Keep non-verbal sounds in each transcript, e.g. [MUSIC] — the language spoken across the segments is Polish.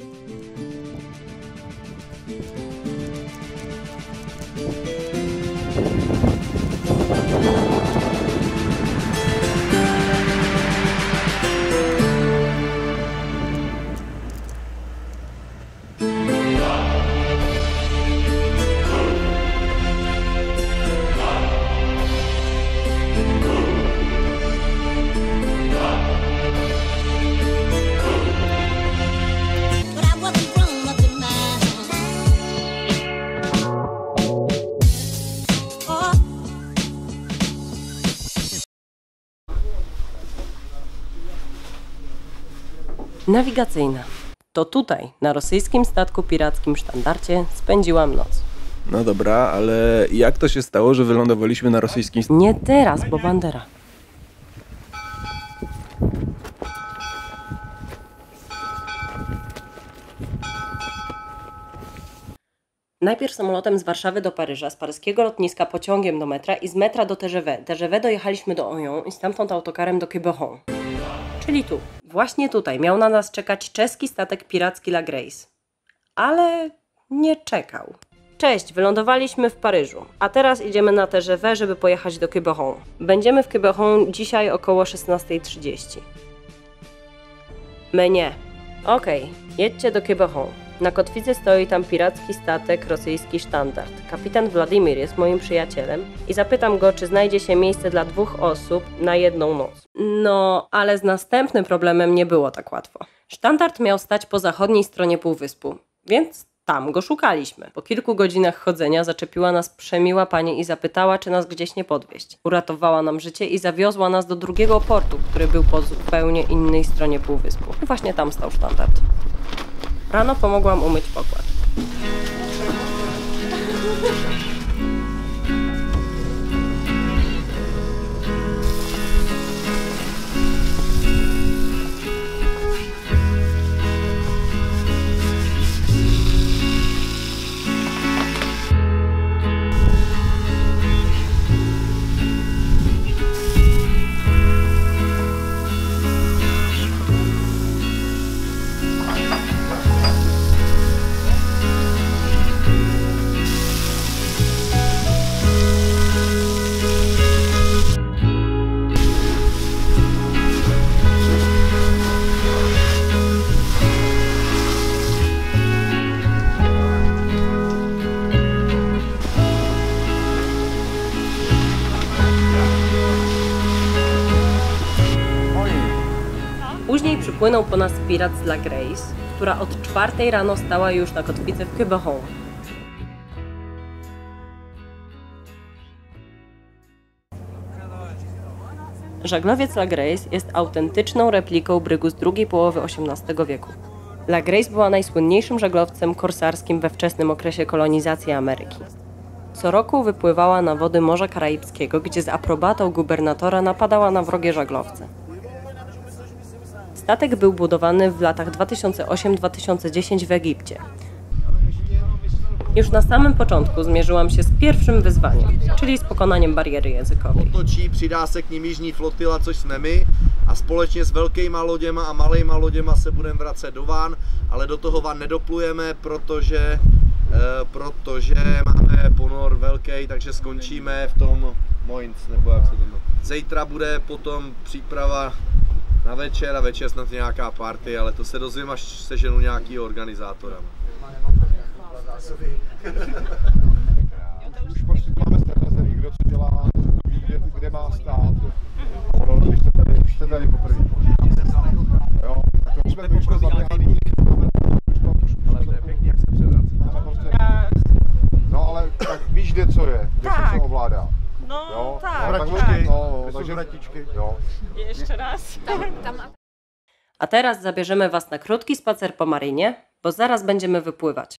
Música Nawigacyjna. To tutaj, na rosyjskim statku pirackim sztandarcie, spędziłam noc. No dobra, ale jak to się stało, że wylądowaliśmy na rosyjskim... st- Nie teraz, bo bandera. Najpierw samolotem z Warszawy do Paryża, z paryskiego lotniska pociągiem do metra i z metra do TGV. TGV dojechaliśmy do Oyon i stamtąd autokarem do Quiberon. Czyli tu, właśnie tutaj, miał na nas czekać czeski statek piracki La Grace. Ale nie czekał. Cześć, wylądowaliśmy w Paryżu, a teraz idziemy na TGV, żeby pojechać do Quiberon. Będziemy w Quiberon dzisiaj około 16.30. My nie. Okej, jedźcie do Quiberon. Na kotwicy stoi tam piracki statek rosyjski sztandard. Kapitan Władimir jest moim przyjacielem i zapytam go, czy znajdzie się miejsce dla dwóch osób na jedną noc. No, ale z następnym problemem nie było tak łatwo. Sztandard miał stać po zachodniej stronie półwyspu, więc tam go szukaliśmy. Po kilku godzinach chodzenia zaczepiła nas przemiła pani i zapytała, czy nas gdzieś nie podwieźć. Uratowała nam życie i zawiozła nas do drugiego portu, który był po zupełnie innej stronie półwyspu. I właśnie tam stał sztandard. Rano pomogłam umyć pokład. Przypłynął po nas pirat z La Grace, która od czwartej rano stała już na kotwicy w Quiberon. Żaglowiec La Grace jest autentyczną repliką brygu z drugiej połowy XVIII wieku. La Grace była najsłynniejszym żaglowcem korsarskim we wczesnym okresie kolonizacji Ameryki. Co roku wypływała na wody Morza Karaibskiego, gdzie z aprobatą gubernatora napadała na wrogie żaglowce. Statek był budowany w latach 2008-2010 w Egipcie. Już na samym początku zmierzyłam się z pierwszym wyzwaniem, czyli z pokonaniem bariery językowej. otočí, přidá se k nim jižní flotila, což jsme my a společně s velkýma loděma a malejma loděma se budeme vracet do Ván, ale do toho Ván nedoplujeme, protože, eh, protože máme ponor velký, takže skončíme v tom Moins, nebo jak se to jmenuje. Zítra bude potom příprava na večer a večer snad nějaká party, ale to se dozvím, až seženu nějakýho organizátora. [LAUGHS] Už prostě máme zařazený, kdo co dělá, kde, kde má stát. Ono, když jste tady, když jste tady poprvé. Jo, tak to jsme zaběhaný. Ale to je pěkně, jak se převrací. No ale tak víš, kde co je, kde se co ovládá. No, Jo, tak, no, tak. tak. No, takže, jo. Jeszcze raz. A teraz zabierzemy Was na krótki spacer po marynie, bo zaraz będziemy wypływać.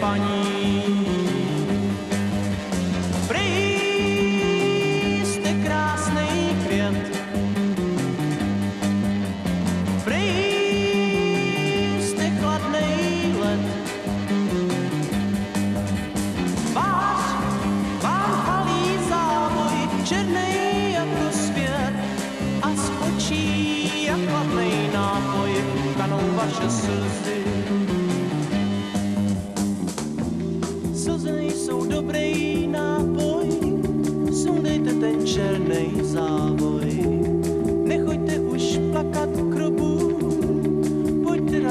Paní. Prý jste krásný květ, prý jste chladnej let. Váš vám halí závoj, černej jako svět a z očí jak nápoj kanou vaše. Slzy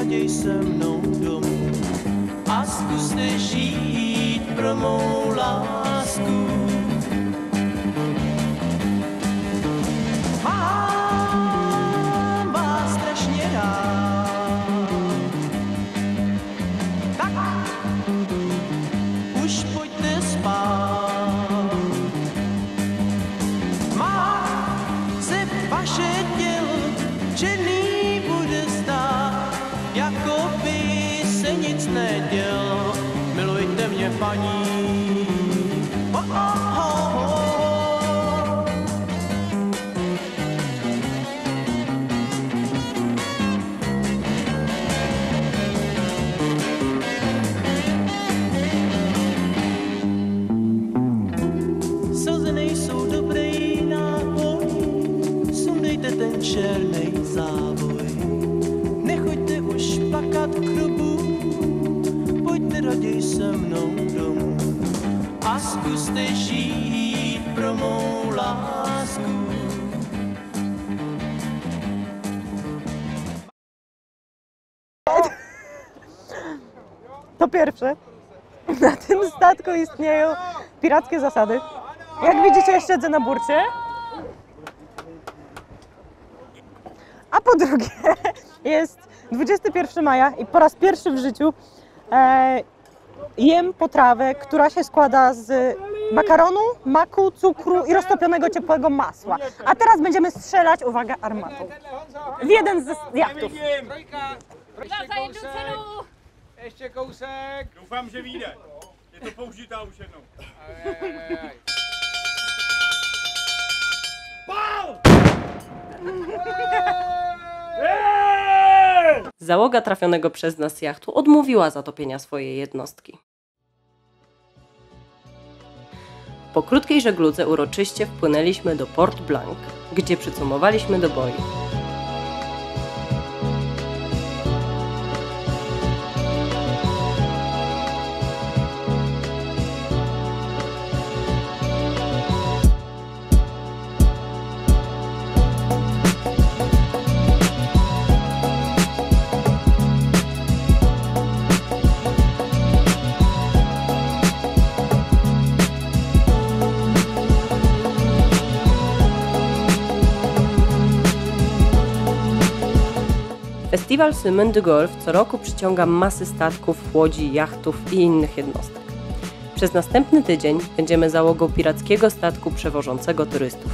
raději se mnou domů a zkuste žít pro mou lásku. Černej závoj. Nechoďte už plakat k hrobu, pojďte raději se mnou domů a zkuste žít pro mou lásku. To pierwsze. Na tym statku istnieją pirackie zasady. Jak widzicie, siedzę na burcie. Po drugie, [LAUGHS] jest 21 maja i po raz pierwszy w życiu e, jem potrawę, która się składa z makaronu, maku, cukru i roztopionego ciepłego masła. A teraz będziemy strzelać, uwaga, armatą. W jeden z jachtów. Ještě kousek. Doufám, že vyjde. Je to použitá už jednou. Załoga trafionego przez nas jachtu odmówiła zatopienia swojej jednostki. Po krótkiej żegludze uroczyście wpłynęliśmy do Port Blanc, gdzie przycumowaliśmy do boju. Festiwal de Golf co roku przyciąga masy statków, łodzi, jachtów i innych jednostek. Przez następny tydzień będziemy załogą pirackiego statku przewożącego turystów.